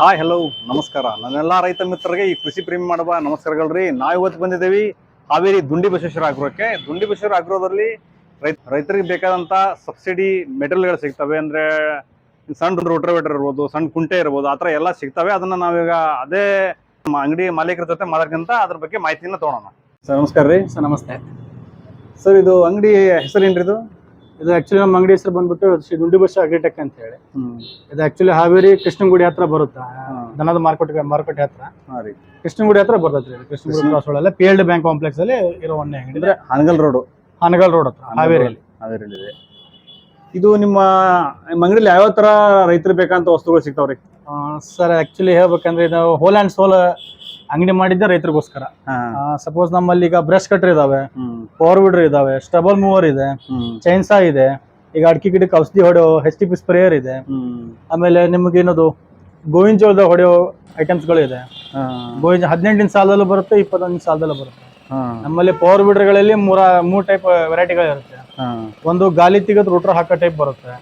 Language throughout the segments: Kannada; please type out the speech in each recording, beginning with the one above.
ಹಾಯ್ ಹಲೋ ನಮಸ್ಕಾರ. ನನ್ನೆಲ್ಲ ರೈತ ಮಿತ್ರರಿಗೆ ಈ ಕೃಷಿ ಪ್ರೇಮಿ ಮಾಡುವ ನಮಸ್ಕಾರಗಳ್ರಿ. ನಾವು ಇವತ್ತು ಬಂದಿದ್ದೀವಿ ಹಾವೇರಿ ದುಂಡಿ ಬಸವೇಶ್ವರ ಆಗ್ರೋಕ್ಕೆ ದುಂಡಿ ಬಸವೇಶ್ವರ ಆಗ್ರೋದಲ್ಲಿ ರೈತ ರೈತರಿಗೆ ಬೇಕಾದಂಥ ಸಬ್ಸಿಡಿ ಮೆಟೀರಿಯಲ್ಗಳು ಸಿಗ್ತವೆ. ಅಂದ್ರೆ ಸಣ್ಣ ರೋಟ್ರವೇಟರ್ ಇರ್ಬೋದು ಸಣ್ಣ ಕುಂಟೆ ಇರ್ಬೋದು ಆ ಥರ ಎಲ್ಲ ಸಿಗ್ತವೆ. ಅದನ್ನು ನಾವೀಗ ಅದೇ ನಮ್ಮ ಅಂಗಡಿ ಮಾಲೀಕರ ಜೊತೆ ಮಾತಾಡ್ಕಂತ ಅದ್ರ ಬಗ್ಗೆ ಮಾಹಿತಿನ ತೊಗೊಳೋಣ ಸರ್ ನಮಸ್ಕಾರ ರೀ. ಸರ್ ನಮಸ್ತೆ. ಸರ್ ಇದು ಅಂಗಡಿ ಹೆಸರೇನ್ರಿ ಇದು? ಇದು ಆಕ್ಚುಲಿ ನಮ್ಮ ಅಂಗಡಿ ಹೆಸರು ಬಂದ್ಬಿಟ್ಟು ಶ್ರೀ ದುಂಡಿ ಬಸ್ ಅಗ್ರಿಟೆಕ್ ಅಂತ ಹೇಳಿ. ಇದು ಆಕ್ಚುಲಿ ಹಾವೇರಿ ಕೃಷ್ಣಗುಡಿ ಹತ್ರ ಬರುತ್ತೆ? ದನದ ಮಾರುಕಟ್ಟೆ ಮಾರುಕಟ್ಟೆ ಹತ್ರ? ಕೃಷ್ಣಗುಡಿ ಹತ್ರ ಬರ್ತೈತ್ರಿ ಕೃಷ್ಣಗುಡಿ ಕ್ರಾಸ್ ಕ್ರಾಸ್ ಅಲ್ಲಿ ಪಿ ಬ್ಯಾಂಕ್ ಕಾಂಪ್ಲೆಕ್ಸ್ ಅಲ್ಲಿ ಇರೋ ಒಂದೇ ಅಂಗಡಿ. ಅಂದ್ರೆ ಹನಗಲ್ ರೋಡ್ ಹನಗಲ್ ರೋಡ್ ಹತ್ರ ಹಾವೇರಿಯಲ್ಲಿ. ಹಾವೇರಿಯಲ್ಲಿದೆ ಇದು. ನಿಮ್ಮ ನಿಮ್ಮ ಯಾವ ತರ ರೈತರು ಬೇಕಂತ ವಸ್ತುಗಳು ಸಿಗ್ತಾವ್ರಿ? ಸರ್ ಆಕ್ಚುಲಿ ಹೇಳ್ಬೇಕಂದ್ರೆ ಇದು ಹೋಲ್ ಅಂಡ್ ಸೋಲ್ ಅಂಗಡಿ ಮಾಡಿದ್ದೆ ರೈತರಿಗೋಸ್ಕರ. ಸಪೋಸ್ ನಮ್ಮಲ್ಲಿ ಈಗ ಬ್ರಷ್ ಕಟ್ರ್ ಇದಾವೆ ಪವರ್ ವಿಡರ್ ಇದಾವೆ ಸ್ಟಬಲ್ ಮೂವರ್ ಇದೆ ಚೈನ್ಸಾ ಇದೆ ಈಗ ಅಡಿಕೆ ಗಿಡಕ್ಕೆ ಔಷಧಿ ಹೊಡೆಯೋ ಹೆಚ್ ಟಿ ಪಿ ಸ್ಪ್ರೇಯರ್ ಇದೆ ಆಮೇಲೆ ನಿಮಗೆ ಏನದು ಗೋವಿನ ಜೋಳದ ಹೊಡೆಯೋ ಐಟಮ್ಸ್ಗಳು ಇದೆ. ಗೋವಿನ ಹದಿನೆಂಟಿನ ಸಾಲದಲ್ಲೂ ಬರುತ್ತೆ ಇಪ್ಪತ್ತೊಂದಿನ ಸಾಲದಲ್ಲೂ ಬರುತ್ತೆ. ನಮ್ಮಲ್ಲಿ ಪವರ್ ಬಿಡರ್ಗಳಲ್ಲಿ ಮೂರ ಮೂರು ಟೈಪ್ ವೆರೈಟಿಗಳು ಇರುತ್ತೆ. ಒಂದು ಗಾಲಿ ತೆಗೆದು ರೂಟ್ರ್ ಹಾಕೋ ಟೈಪ್ ಬರುತ್ತೆ.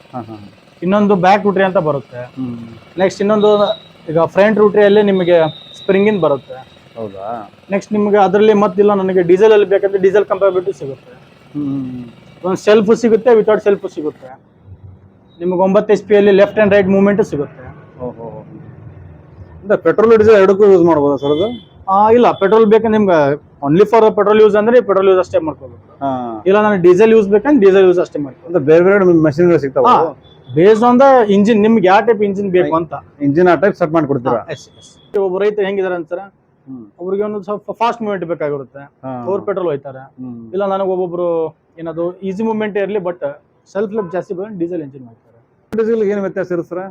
ಇನ್ನೊಂದು ಬ್ಯಾಕ್ ರೂಟ್ರಿ ಅಂತ ಬರುತ್ತೆ. ನೆಕ್ಸ್ಟ್ ಇನ್ನೊಂದು ಈಗ ಫ್ರಂಟ್ ರೂಟ್ರಿಯಲ್ಲಿ ನಿಮಗೆ ಸ್ಪ್ರಿಂಗಿನ್ ಬರುತ್ತೆ. ಹೌದಾ? ನೆಕ್ಸ್ಟ್ ನಿಮಗೆ ಅದರಲ್ಲಿ ಮತ್ತಿಲ್ಲ ನನಗೆ ಡೀಸೆಲ್ ಅಲ್ಲಿ ಬೇಕಂದ್ರೆ ಡೀಸೆಲ್ ಕಂಪೇಬಿಲಿಟಿ ಸಿಗುತ್ತೆ. ಹ್ಮ್ ಒಂದು ಸೆಲ್ಫ್ ಸಿಗುತ್ತೆ ವಿತೌಟ್ ಸೆಲ್ಫ್ ಸಿಗುತ್ತೆ. ನಿಮಗೆ ಒಂಬತ್ತು ಎಚ್ ಪಿ ಅಲ್ಲಿ ಲೆಫ್ಟ್ ಆ್ಯಂಡ್ ರೈಟ್ ಮೂವ್ಮೆಂಟ್ ಸಿಗುತ್ತೆ. ಓಹೋ. ಅಂದ್ರೆ ಪೆಟ್ರೋಲ್ ಡೀಸೆಲ್ ಎರಡಕ್ಕೂ ಯೂಸ್ ಮಾಡ್ಬೋದಾ ಸರ್ ಅದು? ಇಲ್ಲ ಪೆಟ್ರೋಲ್ ಬೇಕಂದ್ರೆ ನಿಮ್ಗೆ ಓನ್ಲಿ ಫಾರ್ ಪೆಟ್ರೋಲ್ ಯೂಸ್ ಅಂದ್ರೆ ಪೆಟ್ರೋಲ್ ಯೂಸ್ ಅಷ್ಟೇ ಮಾಡ್ಕೋಬೇಕು. ಇಲ್ಲ ನಾನು ಡೀಸೆಲ್ ಯೂಸ್ ಬೇಕಂದ್ರೆ ಡೀಸೆಲ್ ಯೂಸ್ ಅಷ್ಟೇ ಅಂದ್ರೆ ಬೇರೆ ಬೇರೆ ಮಷಿನ್ಗಳು ಸಿಗ್ತಾವ ಹಾ. ಬೇಸ್ಡ್ ಆನ್ ದ ಇಂಜಿನ್ ನಿಮ್ಗೆ ಯಾವ ಟೈಪ್ ಇಂಜಿನ್ ಬೇಕು ಅಂತ. ಇಂಜಿನ್ ಆ ಟೈಪ್ ಸೆಟ್ ಮಾಡಿ ಕೊಡ್ತೀರಾ ಎಸ್ ಎಸ್ ಒಬ್ಬ ರೈತ ಹೆಂಗಿದಾರೆ ಅಂತಾರೆ ಅವ್ರಿಗೆ ಒಂದು ಸ್ವಲ್ಪ ಫಾಸ್ಟ್ ಮೂವ್ಮೆಂಟ್ ಬೇಕಾಗಿರುತ್ತೆ. ಪೋರ್ ಪೆಟ್ರೋಲ್ ಹೋಯ್ತಾರೆ ಇಲ್ಲ ನನಗೆ ಒಬ್ಬೊಬ್ರು ಏನದು ಈಸಿ ಮೂವ್ಮೆಂಟ್ ಇರಲಿ ಬಟ್ ಸೆಲ್ಫ್ ಲೆಫ್ ಜಾಸ್ತಿ ಬಂದು ಡೀಸೆಲ್ ಇಂಜಿನ್ ಮಾಡ್ತಾರೆ. ಡೀಸೆಲ್ ಏನು ವ್ಯತ್ಯಾಸ ಇರುತ್ತೆ ಸರ್?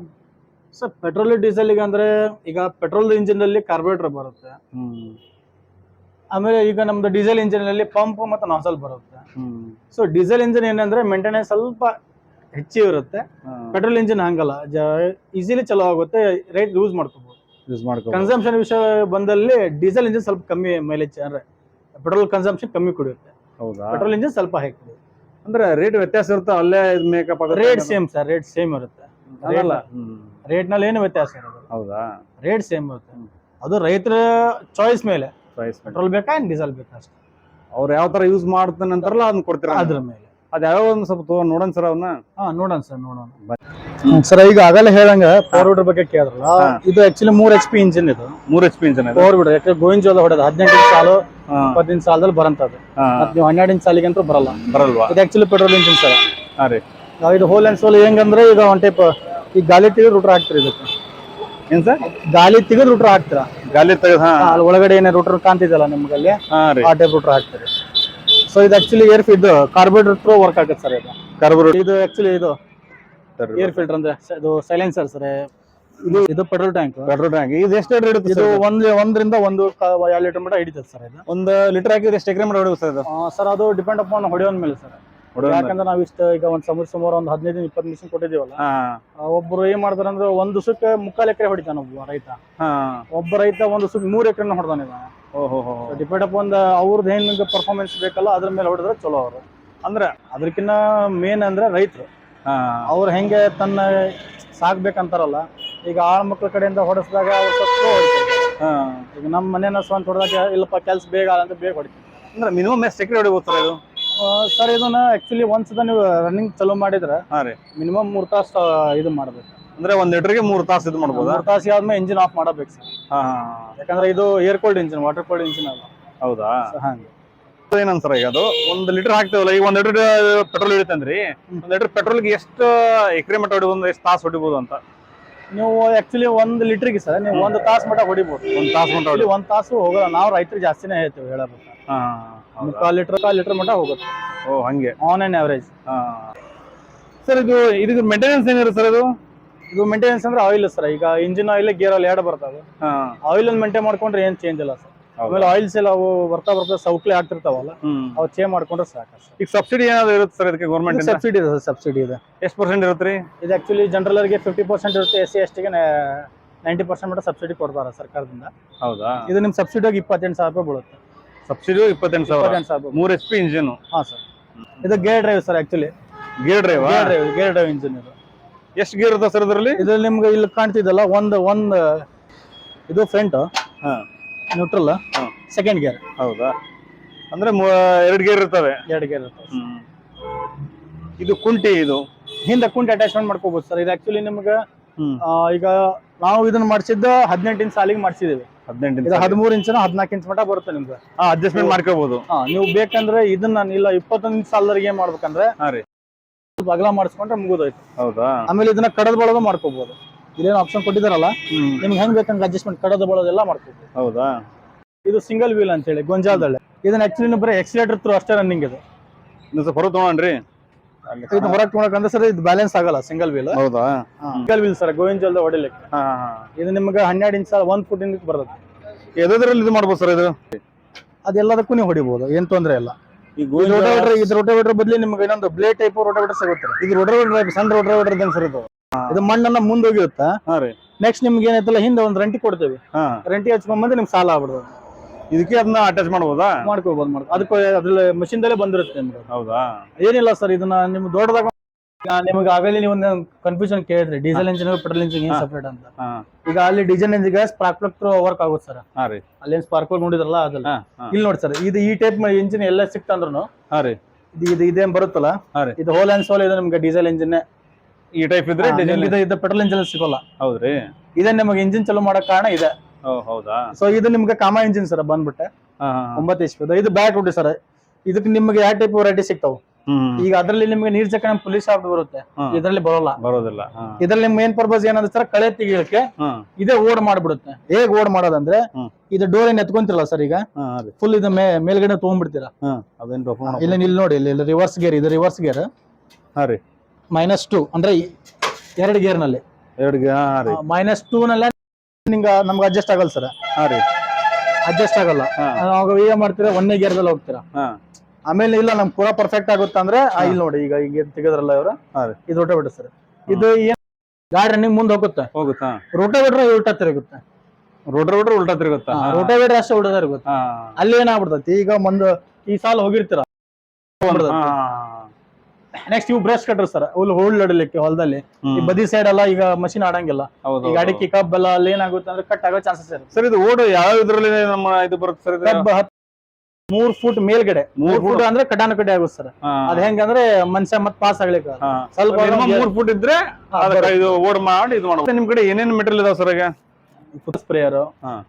ಸರ್ ಪೆಟ್ರೋಲ್ ಡೀಸೆಲ್ಗೆ ಅಂದ್ರೆ ಈಗ ಪೆಟ್ರೋಲ್ ಇಂಜಿನ್ ಅಲ್ಲಿ ಕಾರ್ಬೋರೇಟರ್ ಬರುತ್ತೆ. ಆಮೇಲೆ ಈಗ ನಮ್ದು ಡೀಸೆಲ್ ಇಂಜಿನ್ ಅಲ್ಲಿ ಪಂಪ್ ಮತ್ತೆ ನಾಸಲ್ ಬರುತ್ತೆ. ಸೊ ಡೀಸೆಲ್ ಇಂಜಿನ್ ಏನಂದ್ರೆ ಮೇಂಟೆನೆನ್ಸ್ ಸ್ವಲ್ಪ ಹೆಚ್ಚು ಇರುತ್ತೆ. ಪೆಟ್ರೋಲ್ ಇಂಜಿನ್ ಹಂಗಲ್ಲ. ಈಸಿಲಿ ಚಲೋ ಆಗುತ್ತೆ ರೈಟ್ ಯೂಸ್ ಮಾಡ್ಕೋಬಹುದು ಯೂಸ್ ಮಾಡ್ಕೊ ಕನ್ಸಂಪ್ಷನ್ ವಿಷಯ ಬಂದಲ್ಲಿ ಡೀಸೆಲ್ ಇಂಜಿನ್ ಸ್ವಲ್ಪ ಕಮ್ಮಿ ಮೈಲೇಜ್ ಅಂದ್ರೆ ಪೆಟ್ರೋಲ್ ಕನ್ಸಂಪ್ಷನ್ ಕಮ್ಮಿ ಕುಡಿಯುತ್ತೆ. ಹೌದಾ? ಪೆಟ್ರೋಲ್ ಇಂಜಿನ್ ಸ್ವಲ್ಪ ಹೈ ಕುಡಿಯುತ್ತೆ. ಅಂದ್ರೆ ರೇಟ್ ವ್ಯತ್ಯಾಸ ಇರುತ್ತೆ? ಅಲ್ಲೇ makeup rate same sir rate same ಇರುತ್ತೆ. ಅದಲ್ಲ ರೇಟ್ನಲ್ಲಿ ಏನು ವ್ಯತ್ಯಾಸ ಇರೋದು ಹೌದಾ? ರೇಟ್ ಸೇಮ್ ಇರುತ್ತೆ. ಅದು ರೈತರ ಚಾಯ್ಸ್ ಮೇಲೆ. ಚಾಯ್ಸ್ ಪೆಟ್ರೋಲ್ ಬೇಕಾ ಡೀಸೆಲ್ ಬೇಕಾ ಅಷ್ಟೇ. ಅವ್ರು ಯಾವ ತರ ಯೂಸ್ ಮಾಡ್ತಾನೆ ಅಂತಾರಲ್ಲ ಅದನ್ನ ಕೊಡ್ತೀರಾ? ಅದ್ರ ಮೇಲೆ. ಅದ್ ಯಾವ ಒಂದು ಸ್ವಲ್ಪ ನೋಡೋಣ ಸರ್ ಅವನ್ನ ಹಾ ನೋಡೋಣ ಸರ್ ನೋಡೋಣ. ಸರ್ ಈಗ ಆಗಲೇ ಹೇಳಂಗ ಪವರ್ ವಿಡರ್ ಬಗ್ಗೆ ಕೇಳಿದ್ರಲ್ಲ? ಇದು ಆಕ್ಚುಲಿ ಮೂರ್ ಎಚ್ ಪಿ ಇಂಜಿನ್ ಇದು. ಮೂರ್ H P engine power weeder ಯಾಕೆ ಗೋವಿನ ಜೋಳ ಹೊಡೆದ? ಹದಿನೆಂಟು ಸಾಲು ಇಪ್ಪತ್ತಿನ ಸಾಲದಲ್ಲಿ ಬರಂತದ್ದು. ಮತ್ತೆ ನೀವು ಹನ್ನೆರಡಿನ ಸಾಲಿಗೆ ಅಂತೂ ಬರಲ್ಲ. ಬರಲ್ವಾ? ಇದು ಆಕ್ಚುಲಿ ಪೆಟ್ರೋಲ್ ಇಂಜಿನ್ ಸರ್. ಹಾ ರೀ. ನಾವು ಇದು ಹೋಲ್ ಅಂಡ್ ಸೋಲ್ ಹೆಂಗಂದ್ರೆ ಈಗ ಒನ್ ಟೈಪ್ ಈ ಗಾಲಿ ತೆಗೆದು ರೂಟ್ರ್ ಹಾಕ್ತೀರಿ ಇದಕ್ಕೆ. ಏನ್ ಸರ್? ಗಾಲಿ ತೆಗೆದು ರೂಟ್ರ್ ಹಾಕ್ತೀರಾ? ಗಾಲಿ ತೆಗೆದು ಹಾ. ಅಲ್ಲಿ ಒಳಗಡೆ ಏನೇ ರೂಟ್ರ್ ಕಾಣ್ತಿದ್ದಲ್ಲ ನಿಮ್ಗಲ್ಲಿ ಆ ಟೈಪ್ ರೂಟರ್ ಹಾಕ್ತೀರಿ. ಸೊ ಇದು ಆಕ್ಚುಲಿ ಏರ್ ಇದು ಕಾರ್ಬೋರೇಟರ್ ಪ್ರೋ ವರ್ಕ್ ಆಗುತ್ತೆ ಸರ್ ಇದು. ಕಾರ್ಬೋರೇಟರ್ ಇದು ಆಕ್ಚುಲಿ ಇದು ಏರ್ ಫಿಲ್ಟರ್ ಅಂದ್ರೆ ಇದು ಸೈಲೆನ್ಸರ್ ಸರ್ ಇದು ಇದು ಪೆಟ್ರೋಲ್ ಟ್ಯಾಂಕ್ ಪೆಟ್ರೋಲ್ ಟ್ಯಾಂಕ್ ಇದು ಎಷ್ಟು ಇರುತ್ತೆ ಇದು ಒಂದು ಒಂದ್ ಒಂದರಿಂದ ಒಂದು ಯಾವ ಎರಡು ಲೀಟರ್ ಮಟ್ಟ ಹಿಡಿತದೆ ಸರ್ ಇದು. ಒಂದು ಲೀಟರ್ ಹಾಕಿದ್ರೆ ಎಷ್ಟು ಎಕರೆ ಮಾಡಿ ಹೊಡಿಬೇಕು ಸರ್ ಇದು? ಸರ್ ಅದು ಡಿಪೆಂಡ್ ಅಪಾನ್ ಹೊಡೆಯೋನ್ ಮೇಲೆ ಸರ್. ಯಾಕಂದ್ರೆ ನಾವು ಇಷ್ಟ ಈಗ ಒಂದ್ ಸಮುದ್ರ ಸುಮಾರು ಒಂದು ಹದಿನೈದು ಇಪ್ಪತ್ತು ನಿಮಿಷ ಕೊಟ್ಟಿದೀವಲ್ಲ ಒಬ್ರು ಏನ್ ಮಾಡ್ತಾರೆ ಅಂದ್ರೆ ಒಂದ್ ಸುಕ್ಕ ಮುಕ್ಕಾಲು ಎಕರೆ ಹೊಡಿತಾನ ಒಬ್ಬ ರೈತ. ಹಾ. ಒಬ್ಬ ರೈತ ಒಂದ್ ದಿವಸಕ್ಕೆ ಮೂರ್ ಎಕರೆ ಹೊಡೆದಾನಿದ್ದಾನೆ ಡಿಪೆಂಡ್ ಅಪಾನ್ ಅವ್ರದ್ದು ಏನ್ ಪರ್ಫಾರ್ಮೆನ್ಸ್ ಬೇಕಲ್ಲ ಅದ್ರ ಮೇಲೆ ಹೊಡೆದ್ರೆ ಚಲೋ ಅವರು. ಅಂದ್ರೆ ಅದಕ್ಕಿಂತ ಮೇನ್ ಅಂದ್ರೆ ರೈತರು. ಅವ್ರು ಹೆಂಗೆ ತನ್ನ ಸಾಕ್ಬೇಕಂತಾರಲ್ಲ ಈಗ ಆಳ್ ಮಕ್ಳ ಕಡೆಯಿಂದ ಹೊಡೆಸಿದಾಗ ಅವ್ರು ಹಾ. ಈಗ ನಮ್ಮ ಮನೇನ ಸ್ವಂತ ಹೊಡೆದಾಗ ಇಲ್ಲಪ್ಪ ಕೆಲಸ ಬೇಗ ಅಂತ ಬೇಗ ಹೊಡಿತೀವಿ. ಅಂದ್ರೆ ಮಿನಿಮಮ್ ಎಷ್ಟು ಎಕರೆ ಹೊಡಿಬೋದು ಸರ್ ಇದು? ಸರ್ ಇದನ್ನ ಆಕ್ಚುಲಿ ಒಂದ್ಸದ ನೀವು ರನ್ನಿಂಗ್ ಚಲೋ ಮಾಡಿದ್ರೆ ಹಾಂ ರೀ. ಮಿನಿಮಮ್ ಮೂರು ತಾಸು ಇದು ಮಾಡ್ಬೇಕು. ಅಂದ್ರೆ ಒಂದ್ ಲೀಟರ್ಗೆ ಮೂರ್ ತಾಸು ಇದು ಮಾಡಬಹುದು ಮೂರ್ ತಾಸಿಗೆ ಆದ್ಮೇಲೆ ಇಂಜಿನ್ ಆಫ್ ಮಾಡಬೇಕು ಸರ್. ಹಾ ಯಾಕಂದ್ರೆ ಇದು air cold engine water cold engine ಅಲ್ಲ ಹೌದಾ? ಏನಂತ ಹಂಗೆ. ಸರ್ ಈಗ ಅದು? ಒಂದ್ ಲೀಟರ್ ಹಾಕ್ತೇವಲ್ಲ ಈಗ ಒಂದ್ ಲೀಟರ್ ಪೆಟ್ರೋಲ್ ಹಿಡಿತಂದ್ರಿ ಒಂದ್ ಲೀಟರ್ ಪೆಟ್ರೋಲ್ಗೆ ಎಷ್ಟು ಎಕ್ರೆ ಮಟ್ಟ ಹೊಡಿಬೋದು ಎಷ್ಟು ತಾಸು ಹೊಡಿಬೋದು ಅಂತ? ನೀವು ಆಕ್ಚುಲಿ ಒಂದ್ ಲೀಟರ್ಗೆ ಸರ್ ನೀವು ಒಂದ್ ತಾಸು ಮಟ್ಟ ಹೊಡಿಬೋದು. ಒಂದ್ ತಾಸು ಮಟ್ಟ ಹೊಡಿ ಒಂದ್ ತಾಸು ಹೋಗಲ್ಲ ನಾವು ರೈತರು ಜಾಸ್ತಿನೇ ಹೇಳ್ತೀವಿ ಹೇಳಬೇಕು ಕಾಲ್ ಮುಕ್ಕಾಲ್ ಲೀಟರ್ ಕಾಲ್ ಲೀಟರ್ ಮಟ್ಟ ಹೋಗುತ್ತೆ. ಓ ಹಂಗೆ. ಆನ್ ಆನ್ ಅವರೇಜ್ ಹಾ ಸರ್ ಇದು ಇದಕ್ಕೆ ಮೇಂಟೆನೆನ್ಸ್ ಏನಿರುತ್ತೆ ಸರ್ ಇದು ಇದು ಮೇಂಟೆನೆನ್ಸ್ ಅಂದ್ರೆ ಆಯಿಲ್ ಸರ್. ಈಗ ಇಂಜಿನ್ ಆಯಿಲ್ ಗೇರ್ ಆಯಿಲ್ ಎರಡು ಬರ್ತಾವೆ. ಆಯಿಲ್ ಅನ್ನು ಮೇಂಟೈನ್ ಮಾಡ್ಕೊಂಡ್ರೆ ಏನ್ ಚೇಂಜ್ ಇಲ್ಲ ಸರ್. ಆಮೇಲೆ ಆಯಿಲ್ಸ್ ಎಲ್ಲ ಅವು ಬರ್ತಾ ಬರ್ತಾ ಸೌಕ್ಲೆ ಆಗ್ತಿರ್ತಾವಲ್ಲ ಅವ್ ಚೇಂಜ್ ಮಾಡ್ಕೊಂಡ್ರೆ ಸಾಕು ಸರ್. ಈಗ ಸಬ್ಸಿಡಿ ಏನಾದ್ರು ಇರುತ್ತೆ ಸರ್ ಇದಕ್ಕೆ ಗೌರ್ಮೆಂಟ್ ಸಬ್ಸಿಡಿ ಇದೆ? ಸಬ್ಸಿಡಿ ಇದೆ ಎಷ್ಟು ಪರ್ಸೆಂಟ್ ಇರುತ್ತೆ ರೀ ಇದು ಆಕ್ಚುಲಿ ಜನರಲ್ಗೆ ಫಿಫ್ಟಿ ಪರ್ಸೆಂಟ್ ಇರುತ್ತೆ ಎಸ್ ಸಿ ಎಸ್ ಟಿಗೆ ನೈಂಟಿ ಪರ್ಸೆಂಟ್ ಮಟ್ಟ ಸಬ್ಸಿಡಿ ಕೊಡ್ತಾರೆ ಸರ್ಕಾರದಿಂದ. ಹೌದಾ? ಇದು ನಿಮ್ಮ ಸಬ್ಸಿಡಿಯಾಗಿ ಇಪ್ಪತ್ತೆಂಟು ಸಾವಿರ ರೂಪಾಯಿ ಬೀಳುತ್ತೆ. ಸಬ್ಸಿಡಿ ಇಪ್ಪತ್ತೆಂಟು ಸಾವಿರ? ಸಾವಿರ ಮೂರ್ ಎಚ್ ಪಿ ಇಂಜಿನ್ ಹಾಂ ಸರ್. ಇದು gear drive sir actually gear drive gear drive gear drive engine ಇದು. ಎಷ್ಟು ಗೇರ್ ಇರುತ್ತೆ ಸರ್ ಇದರಲ್ಲಿ? ಇದ್ರಲ್ಲಿ ನಿಮ್ಗೆ ಇಲ್ಲಿ ಕಾಣ್ತಿದ್ದಲ್ಲ ಒಂದು ಒಂದು ಇದು ಫ್ರಂಟ್ ಹಾ. ನ್ಯೂಟ್ರಲ್ ಸೆಕೆಂಡ್ ಗೇರ್ ಹೌದಾ? ಅಂದ್ರೆ ಎರಡು ಗೇರ್ ಇರ್ತವೆ. ಎರಡು ಗೇರ್ ಇರ್ತವೆ. ಇದು ಕುಂಟಿ ಇದು? ಹಿಂದೆ ಕುಂಟಿ ಅಟ್ಯಾಚ್ಮೆಂಟ್ ಮಾಡ್ಕೋಬಹುದು ಸರ್. ಇದು ಆಕ್ಚುಲಿ ನಿಮ್ಗೆ ಈಗ ನಾವು ಇದನ್ನ ಮಾಡಿಸಿದ್ದ ಹದಿನೆಂಟಿನ ಸಾಲಿಗೆ ಮಾಡಿಸಿದೀವಿ ಹದಿನೆಂಟು ಹದಿಮೂರು ಇಂಚಿನ ಹದಿನಾಲ್ಕು ಇಂಚ್ ಮಟ್ಟ ಬರುತ್ತೆ ನಿಮ್ಗೆ. ಅಡ್ಜಸ್ಟ್ಮೆಂಟ್ ಮಾಡ್ಕೋಬಹುದು ನೀವು ಬೇಕಂದ್ರೆ ಇದನ್ನ ಇಲ್ಲ ಇಪ್ಪತ್ತೊಂದು ಸಾಲದವ್ರಿಗೆ ಏನ್ ಮಾಡ್ಬೇಕಂದ್ರೆ ಹಾ ರೀ. ಸ್ವಲ್ಪ ಅಗಲ ಮಾಡಿಸ್ಕೊಂಡ್ರೆ ಮುಗಿದೋಯ್ತು. ಹೌದಾ? ಆಮೇಲೆ ಇದನ್ನ ಕಡದ ಬಳೋದು ಮಾಡ್ಕೋಬಹುದು ಇಲ್ಲೇನು ಆಪ್ಷನ್ ಕೊಟ್ಟಿದಾರಲ್ಲ ನಿಮ್ಗೆ ಹೆಂಗ್ ಬೇಕಂಗ ಅಡ್ಜಸ್ಟ್ಮೆಂಟ್ ಕಡದ ಬಳೋದೆಲ್ಲ ಮಾಡ್ಕೋಬಹುದು ಹೌದಾ? ಇದು ಸಿಂಗಲ್ ವೀಲ್ ಅಂತ ಹೇಳಿ ಗೊಂಜಾಲದಳ್ಳೆ ಇದನ್ನ ಆಕ್ಚುಲಿ ಬರೀ ಎಕ್ಸಿಲೇಟರ್ ತ್ರೂ ಅಷ್ಟೇ ರನ್ನಿಂಗ್ ಇದು. ಹೊರಗೆ ಸ್ವಲ್ಪ ಹೊರ ತಗೊಂಡ್ರಿ. ಇದು ಹೊರಗೆ ತೊಗೊಳಕಂದ್ರೆ ಸರ್ ಇದು ಬ್ಯಾಲೆನ್ಸ್ ಆಗಲ್ಲ ಸಿಂಗಲ್ ವೀಲ್ ಹೌದಾ? ಸಿಂಗಲ್ ವೀಲ್ ಸರ್ ಗೋವಿಂಜಲ್ದ ಹೊಡಿಲಿಕ್ಕೆ. ಇದು ನಿಮ್ಗೆ ಹನ್ನೆರಡು ಇಂಚ್ ಒಂದ್ ಫುಟ್ ಇಂದ ಬರ್ತದೆ. ಎದ್ರಲ್ಲಿ ಇದು ಮಾಡ್ಬೋದು ಸರ್ ಇದು? ಅದೆಲ್ಲದಕ್ಕೂ ನೀವು ಹೊಡಿಬಹುದು ಏನ್ ತೊಂದ್ರೆ ಇಲ್ಲ. ಈ ಇದು ರೋಟೋವೇಟರ್ ಇದು ರೋಟೋವೇಟರ್ ಬದಲಿ ನಿಮ್ಗೆ ಇನ್ನೊಂದು ಬ್ಲೇಡ್ ಟೈಪ್ ರೋಟೋವೇಟರ್ ಸಿಗುತ್ತೆ. ಇದು ರೋಟೋವೇಟರ್ ಸಣ್ಣ ರೋಟೋವೇಟರ್ ಇದ್ದಂಗೆ ಸರ್ ಇದು. ಇದು ಮಣ್ಣನ್ನ ಮುಂದೋಗಿರುತ್ತೆ ಹಾ ರೀ. ನೆಕ್ಸ್ಟ್ ನಿಮ್ಗೆ ಏನೈತಲ್ಲ ಹಿಂದೆ ಒಂದು ರಂಟಿ ಕೊಡ್ತೇವೆ. ರಂಟಿ ಹಚ್ಕೊಂಬಂದ್ರೆ ನಿಮ್ಗೆ ಸಾಲ ಆಗ್ಬಿಡುದು ಇದಕ್ಕೆ ಅದನ್ನ ಅಟ್ಯಾಚ್ ಮಾಡ್ಬೋದಾ? ಮಾಡ್ಕೋಬಹುದು ಮಾಡ್ಕೊ ಅದಕ್ಕೆ ಅದ್ರಲ್ಲಿ machine ದಲ್ಲೇ ಬಂದಿರುತ್ತೆ ನಿಮ್ಗೆ. ಹೌದಾ? ಏನಿಲ್ಲ ಸರ್ ಇದನ್ನ ನಿಮ್ ದೊಡ್ಡದಾಗ ನಿಮ್ಗೆ ಆಗಲೇ ನೀವು ಒಂದು ಕನ್ಫ್ಯೂಷನ್ ಕೇಳಿದ್ರಿ. ಡೀಸೆಲ್ ಇಂಜಿನ್ ಪೆಟ್ರೋಲ್ ಇಂಜಿನ್ ಏನ್. ಸಪ್ರೇಟ್ ಅಂತ. ಈಗ ಅಲ್ಲಿ diesel engine spark plug through work ಆಗುತ್ತೆ ಸರ್ ಅಲ್ಲೇನ್ ಸ್ಪಾರ್ಕ್ ಪ್ಲಗ್ ನೋಡಿದ್ರಲ್ಲ ಅದಲ್ಲ ಇಲ್ಲಿ ನೋಡಿ ಸರ್ ಇದು ಈ ಟೈಪ್ ಇಂಜಿನ್ ಎಲ್ಲ ಸಿಕ್ತಂದ್ರು ಇದು ಇದು ಇದೇನ್ ಬರುತ್ತಲ್ಲ. ಇದು ಹೋಲ್ ಅಂಡ್ ಸೋಲ್ ಇದು ನಿಮ್ಗೆ ಡೀಸೆಲ್ ಇಂಜಿನ್ ಈ ಟೈಪ್ ಇದ್ರೆ ಡೀಸೆಲ್ ಇದು ಪೆಟ್ರೋಲ್ ಇಂಜಿನ್ ಸಿಗೋಲ್ಲ. ಹೌದ್ರಿ ಇದೇ ನಿಮಗೆ ಇಂಜಿನ್ ಚಲೋ ಮಾಡೋ ಕಾರಣ ಇದೆ. ಹೌದಾ? ಸೊ ಇದು ನಿಮ್ಗೆ ಕಾಮ ಇಂಜಿನ್ ಸರ್ ಬಂದ್ಬಿಟ್ಟೆ. ಒಂಬತ್ತು ಎಚ್ ಪಿ ಇದು ಬ್ಯಾಕ್ ಉಡಿ ಸರ್ ಇದಕ್ಕೆ ನಿಮ್ಗೆ ಯಾವ ಟೈಪ್ ವೆರೈಟಿ ಸಿಗ್ತಾವ? ಈಗ ಅದ್ರಲ್ಲಿ ನಿಮ್ಗೆ ನೀರ್ ಚಕ್ಕಣ ಪೊಲೀಸ್ ಆಫ್ ಬರುತ್ತೆ. ಇದ್ರಲ್ಲಿ ಬರೋಲ್ಲ. ಬರೋದಿಲ್ಲ. ಇದ್ರಲ್ಲಿ ಮೇನ್ ಪರ್ಪಸ್ ಏನಂದ್ರೆ ಸರ್ ಕಳೆ ತೆಗಿಯಕ್ಕೆ ಹಾ. ಇದೇ ಓಡ್ ಮಾಡ್ಬಿಡುತ್ತೆ. ಹೇಗ್ ಓಡ್ ಮಾಡೋದಂದ್ರೆ ಇದು ಡೋರ್ ಏನ್ ಎತ್ಕೊಂತಿರಲ್ಲ ಸರ್ ಈಗ ಫುಲ್ ಇದು ಮೇಲ್ಗಡೆ ತಗೊಂಡ್ಬಿಡ್ತೀರಾ? ಇಲ್ಲ ಇಲ್ಲಿ ನೋಡಿ ಇಲ್ಲಿ ರಿವರ್ಸ್ ಗೇರ್ ಇದು ರಿವರ್ಸ್ ಗೇರ್ ಮೈನಸ್ ಟೂ ಅಂದ್ರೆ ಎರಡು ಗೇರ್ನಲ್ಲಿ. ಎರಡು ಮೈನಸ್ ಟೂ ನಲ್ಲಿ ನಿಮ್ಗೆ ನಮ್ಗೆ ಅಡ್ಜಸ್ಟ್ ಆಗಲ್ಲ ಸರ್ ಅಡ್ಜಸ್ಟ್ ಆಗಲ್ಲ. ಅವಾಗ ಏನ್ ಮಾಡ್ತೀರಾ ಒಂದೇ ಗೇರ್ದಲ್ಲಿ ಹೋಗ್ತೀರಾ? ಆಮೇಲೆ ಇಲ್ಲ ನಮ್ ಪೂರಾ ಪರ್ಫೆಕ್ಟ್ ಆಗುತ್ತೆ ಅಂದ್ರೆ ಆ, ಇಲ್ಲಿ ನೋಡಿ ಈಗ ಈಗ ತೆಗೆದ್ರಲ್ಲ ಇವ್ರ. ಇದು ರೋಟೋವೇಟರ್ ಸರ್. ಇದು ಏನ್ ಗಾಡಿ ರನ್ನಿಂಗ್ ಮುಂದೆ ಹೋಗುತ್ತೆ. ಹೋಗುತ್ತಾ? ರೋಟೋವೇಟರ್ ಉಲ್ಟಾ ತಿರುಗುತ್ತೆ. ರೋಡ್ರ ಉಲ್ಟಾ ತಿರುಗುತ್ತಾ? ರೋಟ ರೋಟೋವೇಟರ್ ಅಷ್ಟೇ ಉಲ್ಟಾ ತಿರುಗುತ್ತೆ. ಅಲ್ಲಿ ಏನಾಗ್ಬಿಡ್ತೈತಿ? ಈಗ ಒಂದು ಈ ಸಾಲ ಹೋಗಿರ್ತೀರ. ನೆಕ್ಸ್ಟ್ ಇವು ಬ್ರಷ್ ಕಟ್ರಿ ಸರ್. ಹುಲ್ ಹೋಲ್ಡ್ ಹೊಡಿಲಿಕ್ಕೆ ಹೊಲದಲ್ಲಿ. ಈ ಬದಿ ಸೈಡ್ ಎಲ್ಲ ಈಗ ಮಷಿನ್ ಆಡಂಗಿಲ್ಲ. ಈಗ. ಅಡಿಕೆ ಕಬ್ಬ್ ಎಲ್ಲ ಅಲ್ಲಿ ಏನಾಗುತ್ತೆ ಅಂದ್ರೆ ಕಟ್ ಆಗೋ ಚಾನ್ಸಸ್ ಇರುತ್ತೆ. ಸರ್ ಇದು ಓಡು ಯಾವ ಇದ್ರಲ್ಲಿ ನಮ್ಮ ಇದು ಬರುತ್ತೆ ಸರ್ ಮೂರ್ ಫುಟ್ ಮೇಲ್ಗಡೆ. ಮೂರ್ ಫುಟ್ ಅಂದ್ರೆ ಕಡಾನ ಕಡೆ ಆಗುತ್ತೆ ಸರ್. ಅದ್ ಹೆಂಗಂದ್ರೆ ಮನುಷ್ಯ ಮತ್ ಪಾಸ್ ಆಗ್ಲಿಕ್ಕೆ. ಸ್ವಲ್ಪ minimum ಮೂರ್ ಫುಟ್ ಇದ್ರೆ ಅದಕ್ಕೆ ಇದು ಓಡ್ ಮಾಡಿ ಇದು ಮಾಡ್ಬೋದು. ನಿಮ್ ಕಡೆ ಏನೇನ್ ಮೆಟೀರಿಯಲ್ ಇದಾವ ಸರ್ ಈಗ ಸ್ಪ್ರೇಯರ್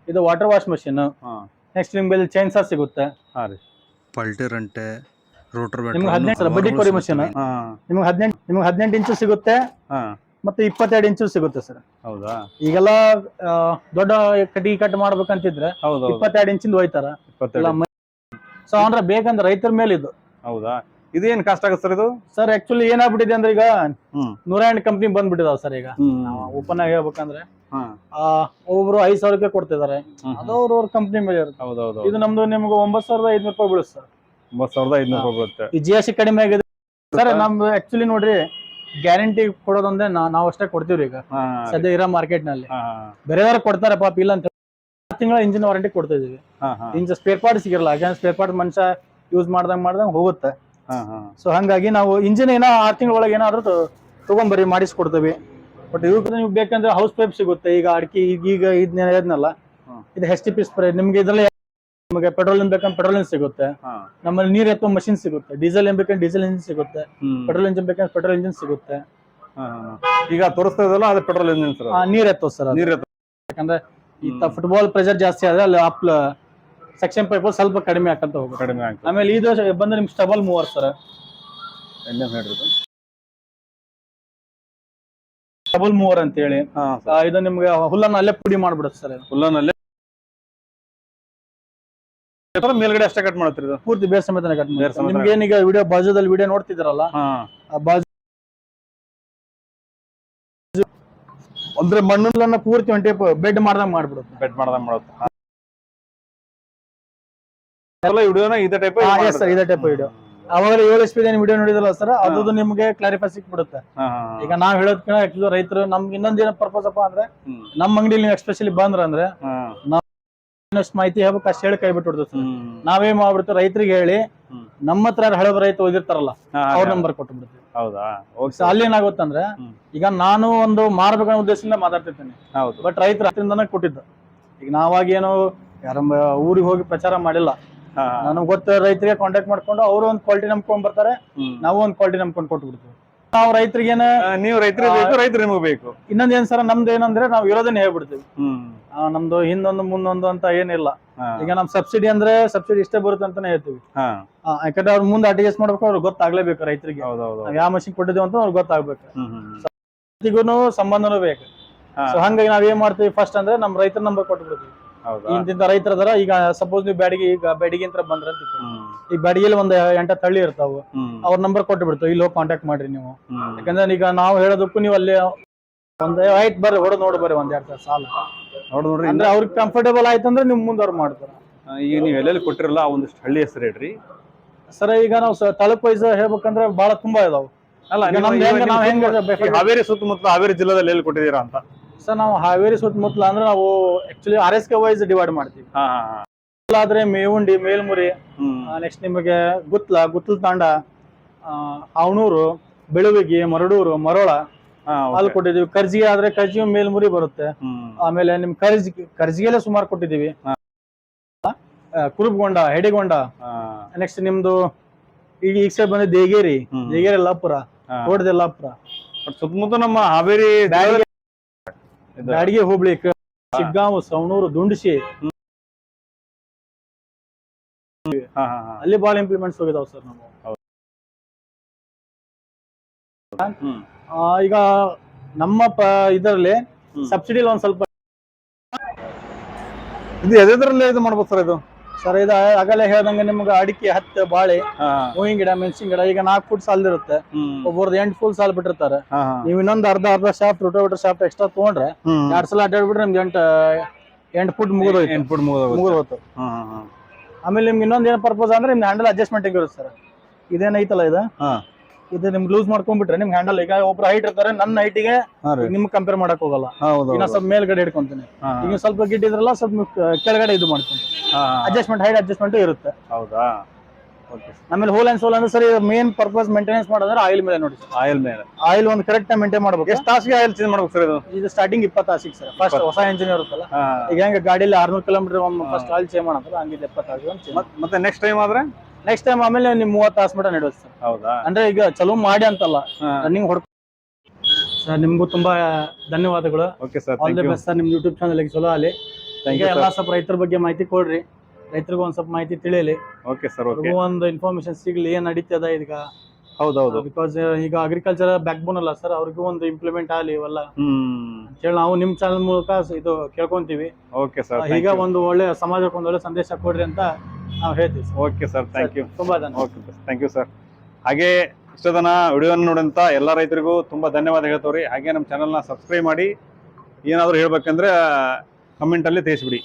ಇದು ವಾಟರ್ ವಾಶ್ ಮಷಿನ್ ಹಾ. ನೆಕ್ಸ್ಟ್ ನಿಮ್ಗೆ ಚೈನ್ ಸಾ ಸಿಗುತ್ತೆ. ಹಾ ರೀ. ಪಲ್ಟಿ ರೋಟರ್ ನಿಮ್ಗೆ ಹದಿನೆಂಟು ಸರ್ ಬಡ್ಡಿ ಕೊರಿ ಮಷಿನ್ ಹಾ. ನಿಮ್ಗೆ ಹದಿನೆಂಟು ನಿಮ್ಗೆ ಹದಿನೆಂಟು ಇಂಚು ಸಿಗುತ್ತೆ. ಹಾ. ಮತ್ತೆ ಇಪ್ಪತ್ತೆರಡು ಇಂಚು ಸಿಗುತ್ತೆ ಸರ್. ಹೌದಾ? ಈಗೆಲ್ಲ ಆ, ದೊಡ್ಡ ಕಟ್ಟಿಗೆ ಕಟ್ ಮಾಡ್ಬೇಕಂತಿದ್ರೆ ಇಪ್ಪತ್ತೆರಡು ಇಂಚಿಂದ ಹೋಯ್ತಾರ ಸೊ ಅಂದ್ರೆ ಬೇಕಂದ್ರೆ ರೈತರ ಮೇಲೆ ಇದು. ಹೌದಾ? ಇದೇನ್ ಕಾಸ್ಟ್ ಆಗುತ್ತೆ ಸರ್ ಇದು? ಸರ್ ಆಕ್ಚುಲಿ ಏನಾಗ್ಬಿಟ್ಟಿದೆ ಅಂದ್ರೆ ಈಗ ನೂರ ಎಂಟು ಕಂಪ್ನಿ ಬಂದ್ಬಿಟ್ಟಿದಾವ ಸರ್ ಈಗ. ಓಪನ್ ಆಗಿ ಹೇಳ್ಬೇಕಂದ್ರೆ. ಒಬ್ಬೊಬ್ರು ಐದ್ ಸಾವಿರ ರೂಪಾಯಿ ಕೊಡ್ತಿದ್ದಾರೆ. ಹ್ಮ್. ಅವ್ರ ಕಂಪ್ನಿ ಮೇಲೆ ಇರುತ್ತೆ. ಹೌದು ಹೌದು. ಇದು ನಮ್ದು ನಿಮ್ಗೆ ಒಂಬತ್ತು ಸಾವಿರದ ಐದ್ನೂರು ರೂಪಾಯಿ ಬೀಳುತ್ತೆ ಸರ್. ಒಂಬತ್ತು ಸಾವಿರದ ಐದ್ನೂರು ರೂಪಾಯಿ ಬರುತ್ತೆ ಈ ಜಿ ಎಸ್ ಟಿ ಕಡಿಮೆ ಆಗಿದೆ. ಸರ್ ನಮ್ದು ಆಕ್ಚುಲಿ ನೋಡ್ರಿ ಗ್ಯಾರಂಟಿ ಕೊಡೋದಂದ್ರೆ ನಾವು ಅಷ್ಟೇ ಕೊಡ್ತೀವ್ರಿ ಈಗ. ಸದ್ಯ ಇರೋ ಮಾರ್ಕೆಟ್ನಲ್ಲಿ. ಬೇರೆ ಬೇರೆಯವ್ರು ಕೊಡ್ತಾರೆ ಪಾಪ ಇಲ್ಲ ಅಂತ ತಿಂಗಳ ಇಂಜಿನ್ ವಾರಂಟಿ ಕೊಡ್ತಾ ಇದೀವಿ ಇಂಜಿನ್ ಸ್ಪೇರ್ ಪಾರ್ಟ್ ಸಿಗಿರಲ್ಲ ಯಾಕಂದ್ರೆ ಸ್ಪೇರ್ ಪಾರ್ಟ್ ಮನುಷ್ಯ ಯೂಸ್ ಮಾಡ್ದಂಗ್ ಮಾಡ್ದಂಗ್ ಹೋಗುತ್ತೆ. ಸೊ ಹಂಗಾಗಿ ನಾವು ಇಂಜಿನ್ ಏನೋ ಆರು ತಿಂಗಳ ಒಳಗೆ ಏನಾದ್ರೂ ತಗೊಂಡ್ಬರಿ ಮಾಡಿಸ್ ಮಾಡಿಸ್ಕೊಡ್ತೀವಿ. ಬಟ್ ಇವ್ರ ನೀವು ಬೇಕಂದ್ರೆ ಹೌಸ್ ಪೈಪ್ ಸಿಗುತ್ತೆ ಈಗ ಅಡಿಕೆ ಈಗ ಈಗ ಇದನ್ನೆಲ್ಲ ಇದು ಹೆಚ್ ಟಿ ಪಿ ಸ್ಪ್ರೇ ನಿಮ್ಗೆ ಇದ್ರಲ್ಲಿ ನಿಮಗೆ ಪೆಟ್ರೋಲ್ ಬೇಕಂದ್ರೆ ಪೆಟ್ರೋಲ್ ಸಿಗುತ್ತೆ. ನಮ್ಮಲ್ಲಿ ನೀರ್ ಎತ್ತುವ ಮಷಿನ್ ಸಿಗುತ್ತೆ ಡೀಸೆಲ್ ಏನ್ ಬೇಕಂದ್ರೆ ಡೀಸೆಲ್ ಇಂಜಿನ್ ಸಿಗುತ್ತೆ. ಪೆಟ್ರೋಲ್ ಇಂಜಿನ್ ಬೇಕಂದ್ರೆ ಪೆಟ್ರೋಲ್ ಇಂಜಿನ್ ಸಿಗುತ್ತೆ. ಈಗ ತೋರಿಸ್ತಾ ಇದಲ್ಲ ಅದು ಪೆಟ್ರೋಲ್ ಇಂಜಿನ್ ಸರ್ ನೀರ್ ಎತ್ತೋ ಸರ್ ನೀರ್ ಯಾಕಂದ್ರೆ ಈ ಫುಟ್ಬಾಲ್ ಪ್ರೆಷರ್ ಜಾಸ್ತಿ ಆದ್ರೆ ಅಲ್ಲಿ ಅಪ್ ಸೆಕ್ಷನ್ ಪೈಪ್ ಸ್ವಲ್ಪ ಕಡಿಮೆ ಆಕಂತ ಹೋಗುತ್ತೆ. ಕಡಿಮೆ ಆಗ್ತದೆ ಆಮೇಲೆ ಇದು ಬಂದ್ರೆ ನಿಮ್ ಸ್ಟಬಲ್ ಮೂವರ್ ಸರ್. ಎಣ್ಣೆ ಹೇಳಿದ್ರು ಸ್ಟಬಲ್ ಮೂವರ್ ಅಂತ ಹೇಳಿ. ಹಾ ಆ, ಇದು ನಿಮ್ಗೆ ಹುಲ್ಲನ್ನ ಅಲ್ಲೇ ಪುಡಿ ಮಾಡ್ಬಿಡುತ್ತೆ ಸರ್. ಹುಲ್ಲನಲ್ಲೇ ಮೇಲ್ಗಡೆ ಅಷ್ಟೇ ಕಟ್ ಮಾಡ್ತಿರೋದು ಇದು? ಪೂರ್ತಿ ಬೇರ್ ಸಮೇತ ಕಟ್ ಬೇರ್ ಸಮೇತ ನಿಮ್ಗೆ ಏನೀಗ ವಿಡಿಯೋ ಬಾಜುದಲ್ಲಿ ವಿಡಿಯೋ ನೋಡ್ತಿದ್ರಲ್ಲ ಹಾ. ಆ ಬಾಜು ಅಂದ್ರೆ ಮಣ್ಣನ್ನ ಪೂರ್ತಿ ಒಂಟಿ ಟೈಪ್ ಬೆಡ್ ಮಾಡ್ದಂಗ್ ಮಾಡ್ಬಿಡುತ್ತೆ. ಬೆಡ್ ಮಾಡ್ದಂಗ್ ಮಾಡುತ್ತೆ. ವಿಡಿಯೋನ ಇದೇ ಟೈಪ್ sir, ಇದೇ ಟೈಪ್ ವಿಡಿಯೋ ಅವಾಗ ಏಳು ಎಸ್ ಪಿ ವಿಡಿಯೋ ನೋಡಿದಲ್ಲ ಸರ್ ಅದು ನಿಮ್ಗೆ ಕ್ಲಾರಿಫೈ ಸಿಕ್ಬಿಡುತ್ತೆ. ಈಗ ನಾವ್ ಹೇಳೋದ್ ರೈತರು ನಮ್ಗೆ ಇನ್ನೊಂದ್ ಏನೋ ಪರ್ಪಸ್ ಅಪ್ಪ ಅಂದ್ರೆ ನಮ್ ಅಂಗಡಿಲಿ ನೀವು ಎಸ್ಪೆಷಲಿ ಬಂದ್ರ ಅಂದ್ರೆ ಇನ್ನಷ್ಟು ಮಾಹಿತಿ ಹೇಳ್ಬೇಕು ಅಷ್ಟು ಹೇಳಿ ಕೈ ಬಿಟ್ಟು ಸರ್. ನಾವೇ ಮಾಡ್ಬಿಡ್ತೀವಿ ರೈತರಿಗೆ ಹೇಳಿ. ನಮ್ಮ ಹತ್ರ ಹಳಬ ರೈತ ಓದಿರ್ತಾರಲ್ಲ ಅವ್ರ ನಂಬರ್ ಕೊಟ್ಬಿಡ್ತೀವಿ ಹೌದಾ? ಸೊ ಅಲ್ಲಿ ಏನಾಗುತ್ತಂದ್ರೆ. ಈಗ ನಾನು ಒಂದು ಮಾರ್ಬೇಕನ್ನೋ ಉದ್ದೇಶದಿಂದ ಮಾತಾಡ್ತಿರ್ತೇನೆ. ಹೌದು. ಬಟ್ ರೈತರ ಹತ್ತಿರದಿಂದನೇ ಕೊಟ್ಟಿದ್ದು. ಈಗ ನಾವಾಗಿ ಏನೋ ಯಾರ ಊರಿಗೆ ಹೋಗಿ ಪ್ರಚಾರ ಮಾಡಿಲ್ಲ. ನಮ್ಗೆ ನನಗೆ ಗೊತ್ತ ರೈತರಿಗೆ ಕಾಂಟ್ಯಾಕ್ಟ್ ಮಾಡ್ಕೊಂಡು ಅವರು ಒಂದು ಕ್ವಾಲಿಟಿ ನಂಬ್ಕೊಂಡ್ ಬರ್ತಾರೆ. ನಾವು ಒಂದು ಕ್ವಾಲಿಟಿ ನಂಬ್ಕೊಂಡು ಕೊಟ್ಟು ಬಿಡ್ತೀವಿ ನಾವು ರೈತರಿಗೆ ಏನ ಆ, ನೀವು ರೈತರಿಗೆ ಬೇಕು ರೈತರು ನಿಮಗೆ ಬೇಕು. ಇನ್ನೊಂದ್ ಏನ್ ಸರ್ ನಮ್ದು ಏನಂದ್ರೆ ನಾವು ಇರೋದನ್ನ ಹೇಳ್ಬಿಡ್ತೀವಿ. ನಮ್ದು ಹಿಂದೊಂದು ಮುಂದೊಂದು ಅಂತ ಏನಿಲ್ಲ. ಈಗ ನಮ್ ಸಬ್ಸಿಡಿ ಅಂದ್ರೆ ಸಬ್ಸಿಡಿ ಇಷ್ಟೇ ಬರುತ್ತೆ ಅಂತಾನೆ ಹೇಳ್ತೀವಿ. ಯಾಕಂದ್ರೆ ಅವ್ರ ಮುಂದೆ ಅಡ್ಜಸ್ಟ್ ಮಾಡ್ಬೇಕು ಅವ್ರಿಗೆ ಗೊತ್ತಾಗ್ಲೇಬೇಕು ರೈತರಿಗೆ. ಯಾವ ಮಷಿನ್ ಕೊಟ್ಟಿದ್ದೀವಿ ಅಂತ ಅವ್ರಿಗೆ ಗೊತ್ತಾಗ್ಬೇಕು. ಸಂಬಂಧನೂ ಬೇಕು. ಸೊ ಹಂಗಾಗಿ ನಾವ್ ಏನ್ ಮಾಡ್ತೀವಿ ಫಸ್ಟ್ ಅಂದ್ರೆ ನಮ್ ರೈತರ ನಂಬರ್ ಕೊಟ್ಬಿಡ್ತೀವಿ. ಇಂತಿಂತ ರೈತರ ಅದರ ಈಗ ಸಪೋಸ್ ನೀವು ಬ್ಯಾಡಿಗೆ ಈಗ ಬ್ಯಾಡಿಗೆ ಅಂತ ಬಂದ್ರೆ ಅಂತ ಈ ಬ್ಯಾಡಿಗೆಲಿ ಒಂದ್ ಎಂಟ ತಳ್ಳಿ ಇರ್ತಾವ. ಅವ್ರ ನಂಬರ್ ಕೊಟ್ಟು ಬಿಡ್ತಾವ ಇಲ್ಲಿ ಹೋಗಿ ಕಾಂಟ್ಯಾಕ್ಟ್ ಮಾಡ್ರಿ ನೀವು. ಯಾಕಂದ್ರೆ ಈಗ ನಾವು ಹೇಳೋದಕ್ಕೂ ನೀವು ಅಲ್ಲಿ ಒಂದ್ ಆಯ್ತು ಬರ್ರಿ ಹೊಡೆದ್ ನೋಡಿ ಬರ್ರಿ ಒಂದ್ ಎರಡ್ ಸಾಲ. ನೋಡಿ ನೋಡ್ರಿ ಅಂದ್ರೆ ಅವ್ರಿಗೆ ಕಂಫರ್ಟೇಬಲ್ ಆಯ್ತಂದ್ರೆ ನಿಮ್ ಮುಂದವ್ರು ಮಾಡ್ತಾರ. ಮಾಡ್ತಾರೆ ಈಗ ನೀವು ಎಲ್ಲೆಲ್ಲಿ ಕೊಟ್ಟಿರಲ್ಲ ಆ ಒಂದಿಷ್ಟು ಹಳ್ಳಿ ಹೆಸರು ಹೇಳ್ರಿ. ಸರ್ ಈಗ ನಾವು ತಾಲೂಕ್ ವೈಸ್ ಹೇಳ್ಬೇಕಂದ್ರೆ ಬಹಳ ತುಂಬಾ ಇದಾವೆ. ಅಲ್ಲ ಹಾವೇರಿ ಸುತ್ತಮುತ್ತ ಹಾವೇರಿ ಜಿಲ್ಲೆದಲ್ಲಿ ಎಲ್ಲಿ ಕೊಟ್ಟಿದ್ದೀರಾ ಅಂತ? ಸರ್ ನಾವು ಹಾವೇರಿ ಸುತ್ತಮುತ್ತಲ ಅಂದ್ರೆ ನಾವು actually R S K wise divide ಮಾಡ್ತೀವಿ. ಹಾ ಹಾ ಹಾ. ಆದ್ರೆ ಮೇವುಂಡಿ ಮೇಲ್ಮುರಿ ನೆಕ್ಸ್ಟ್ ನಿಮಗೆ ಗುತ್ಲ ಗುತ್ಲ ತಾಂಡ ಆ, ಹಾವನೂರು ಬೆಳುವಿಗಿ ಮರಡೂರು ಮರೋಳ ಅಲ್ಲಿ ಕೊಟ್ಟಿದೀವಿ ಕರ್ಜಿಗೆ ಆದ್ರೆ ಕರ್ಜಿ ಮೇಲ್ಮುರಿ ಬರುತ್ತೆ. ಆಮೇಲೆ ನಿಮ್ ಕರ್ಜಿ ಕರ್ಜಿಗೆಲ್ಲ ಸುಮಾರು ಕೊಟ್ಟಿದೀವಿ ಕುರುಬಗೊಂಡ ಹೆಡಿಗೊಂಡ. ನೆಕ್ಸ್ಟ್ ನಿಮ್ದು ಈಗ ಈಗ ಸೈಡ್ ಬಂದ ದೇಗೇರಿ. ದೇಗೇರಿ ಲಾಪುರ. ಹಾ. ತೋಟದ ಸುತ್ತಮುತ್ತ ನಮ್ಮ ಹಾವೇರಿ ಬ್ಯಾಡಗಿ ಹೋಬಳಿ ಶಿಗ್ಗಾಂವ್ ಸವಣೂರು ದುಂಡಶಿ ಹಾ ಹಾ ಹಾ. ಅಲ್ಲಿ ಬಾಳ ಇಂಪ್ಲಿಮೆಂಟ್ಸ್ ಹೋಗಿದಾವ್ ಸರ್ ನಾವು ಆ, ಈಗ ನಮ್ಮ ಇದರಲ್ಲಿ ಸಬ್ಸಿಡಿ ಒಂದ್ ಸ್ವಲ್ಪ ಇದು ಎದ್ರಲ್ಲಿ ಇದು ಮಾಡ್ಬೋದು ಸರ್ ಇದು? ಸರ್ ಇದು ಆಗಲೇ ಹೇಳ್ದಂಗೆ ನಿಮ್ಗೆ ಅಡಿಕೆ ಹತ್ತು ಬಾಳೆ ಹೂವಿನ ಗಿಡ ಮೆಣಸಿನ ಗಿಡ ಈಗ ನಾಲ್ಕು ಫುಟ್ ಸಾಲ್ ಇರುತ್ತೆ. ಹ್ಮ್. ಒಬ್ಬರದ್ದು ಎಂಟು ಫುಲ್ ಸಾಲ್ ಬಿಟ್ಟಿರ್ತಾರೆ. ನೀವು ಇನ್ನೊಂದು ಅರ್ಧ ಅರ್ಧ ಶಾಫ್ಟ್ ರೋಟೋಮೀಟರ್ ಶಾಫ್ಟ್ ಎಕ್ಸ್ಟ್ರಾ ತಗೊಂಡ್ರೆ ಎರಡ್ ಸಲ ಅಡ್ಡಾಡ್ಬಿಟ್ರೆ ನಿಮ್ಗೆ ಎಂಟು ಎಂಟು ಫುಟ್ ಮುಗಿದೋಯ್ತು. ಎಂಟು ಫುಟ್ ಮುಗಿದೋಗುತ್ತೆ. ಮುಗಿದೋಯ್ತು. ಆಮೇಲೆ ನಿಮ್ಗೆ ಇನ್ನೊಂದು ಏನು ಪರ್ಪಸ್ ಅಂದ್ರೆ ನಿಮ್ಗೆ ಹ್ಯಾಂಡಲ್ ಅಡ್ಜಸ್ಟ್ಮೆಂಟ್ ಇರುತ್ತೆ ಸರ್. ಇದೇನೈತಲ್ಲ ಇದು. ಇದು ನಿಮ್ಗೆ ಲೂಸ್ ಮಾಡ್ಕೊಂಡ್ಬಿಟ್ರೆ ನಿಮ್ಗೆ ಹ್ಯಾಂಡಲ್ ಈಗ ಒಬ್ರು ಹೈಟ್ ಇರ್ತಾರೆ ನನ್ನ ಹೈಟಿಗೆ ನಿಮ್ಗೆ ಕಂಪೇರ್ ಮಾಡಕ್ ಹೋಗಲ್ಲ. ಇನ್ನ ಸ್ವಲ್ಪ ಮೇಲ್ಗಡೆ ಇಟ್ಕೊಂತೀನಿ. ಈಗ ಸ್ವಲ್ಪ ಗಿಡ್ ಇದ್ರಲ್ಲ ಸ್ವಲ್ಪ ಕೆಳಗಡೆ ಇದು ಮಾಡ್ತೀನಿ. ಅಡ್ಜಸ್ಟ್ಮೆಂಟ್ ಹೈಟ್ ಅಡ್ಜಸ್ಟ್ಮೆಂಟ್ ಇರುತ್ತೆ. ಹೌದಾ? ಆಮೇಲೆ ಹೋಲ್ ಅಂಡ್ ಸೋಲ್ ಅಂದ್ರೆ ಸರಿ ಮೇನ್ ಪರ್ಪಸ್ ಮೇಂಟೆನೆನ್ಸ್ ಮಾಡೋದ್ರೆ ಆಯಿಲ್ ಮೇಲೆ ನೋಡಿ ಆಯಿಲ್ ಮೇಲೆ. ಆಯಿಲ್ ಒಂದು ಕರೆಕ್ಟ್ ಟೈಮ್ ಮೇಂಟೈನ್ ಮಾಡಬೇಕು. ಎಷ್ಟು ತಾಸಿಗೆ ಆಯಿಲ್ ಚೇಂಜ್ ಮಾಡ್ಬೇಕು ಸರ್ ಇದು? ಇದು ಸ್ಟಾರ್ಟಿಂಗ್ ಇಪ್ಪತ್ತು ತಾಸಿಗೆ ಸರ್. ಫಸ್ಟ್ ಹೊಸ ಇಂಜಿನ್ ಇರುತ್ತಲ್ಲ. ಈಗ ಹೆಂಗೆ ಗಾಡಿಯಲ್ಲಿ ಆರ್ನೂರು ಕಿಲೋಮೀಟರ್ ಒಂದು ಫಸ್ಟ್ ಆಯಿಲ್ ಚೇಂಜ್ ಮಾಡೋದ್ರೆ ಹಂಗೆ ಇಪ್ಪತ್ತು ತಾಸಿಗೆ ಮತ್ತೆ ನೆಕ್ಸ್ಟ್ ಟೈಮ್ ಆದ್ರೆ? ನೆಕ್ಸ್ಟ್ ಟೈಮ್ ಆಮೇಲೆ ನಿಮ್ ಮೂವತ್ತು ತಾಸು ಮಟ್ಟ ನಡೆಯುತ್ತೆ ಸರ್ ಹೌದಾ? ಅಂದ್ರೆ ಈಗ ಚಲೋ ಮಾಡಿ ಅಂತಲ್ಲ ಹಾ. ರನ್ನಿಂಗ್ ಹೊಡ್ ಸರ್ ನಿಮ್ಗೂ ತುಂಬಾ ಧನ್ಯವಾದಗಳು. Okay sir all thank the you best sir ನಿಮ್ ಯೂಟ್ಯೂಬ್ ಚಾನಲ್ ಚಲೋ ಅಲ್ಲಿ ಥ್ಯಾಂಕ್ ಈಗ ಯು ಎಲ್ಲಾ ಸರ್ ಸ್ವಲ್ಪ ರೈತರ ಬಗ್ಗೆ ಮಾಹಿತಿ ಕೊಡ್ರಿ. ರೈತರಿಗೂ ಒಂದ್ ಸ್ವಲ್ಪ ಮಾಹಿತಿ ತಿಳಿಯಲಿ. ಓಕೆ ಸರ್ ಓಕೆ ಅವ್ರಿಗೂ ಒಂದು ಇನ್ಫಾರ್ಮೇಶನ್ ಸಿಗ್ಲಿ. ಏನ್ ನಡೀತದ ಈಗ? ಹೌದೌದು. ಬಿಕಾಸ್ ಈಗ ಅಗ್ರಿಕಲ್ಚರ್ ಬ್ಯಾಕ್ ಬೋನ್ ಅಲ್ಲ ಸರ್ ಅವ್ರಿಗೂ ಒಂದು ಇಂಪ್ಲಿಮೆಂಟ್ ಆಗಲಿ ಇವೆಲ್ಲ. ಹ್ಮ್. ಹೇಳಿ ನಾವು ನಿಮ್ ಚಾನಲ್ ಮೂಲಕ ಇದು ಕೇಳ್ಕೊಂತೀವಿ. ಓಕೆ ಸರ್ ಈಗ ಒಂದು ಒಳ್ಳೆ ಸಮಾಜಕ್ಕೆ ಒಂದು ಒಳ್ಳೆ ಸಂದೇಶ ಕೊಡ್ರಿ ಅಂತ ನಾವು ಹೇಳ್ತೀವಿ sir. Okay sir thank you ತುಂಬಾ ಧನ್ಯವಾದ. ಓಕೆ ಥ್ಯಾಂಕ್ ಯು ಸರ್ ಹಾಗೆ ಇಷ್ಟದನ ವಿಡಿಯೋನ ನೋಡಂತ ಎಲ್ಲ ರೈತರಿಗೂ ತುಂಬಾ ಧನ್ಯವಾದ ಹೇಳ್ತವ್ರಿ. ಹಾಗೆ ನಮ್ಮ ಚಾನಲ್ನ ಸಬ್ಸ್ಕ್ರೈಬ್ ಮಾಡಿ ಏನಾದರೂ ಹೇಳ್ಬೇಕಂದ್ರೆ ಕಮೆಂಟಲ್ಲಿ ತಿಳಿಸ್ಬಿಡಿ.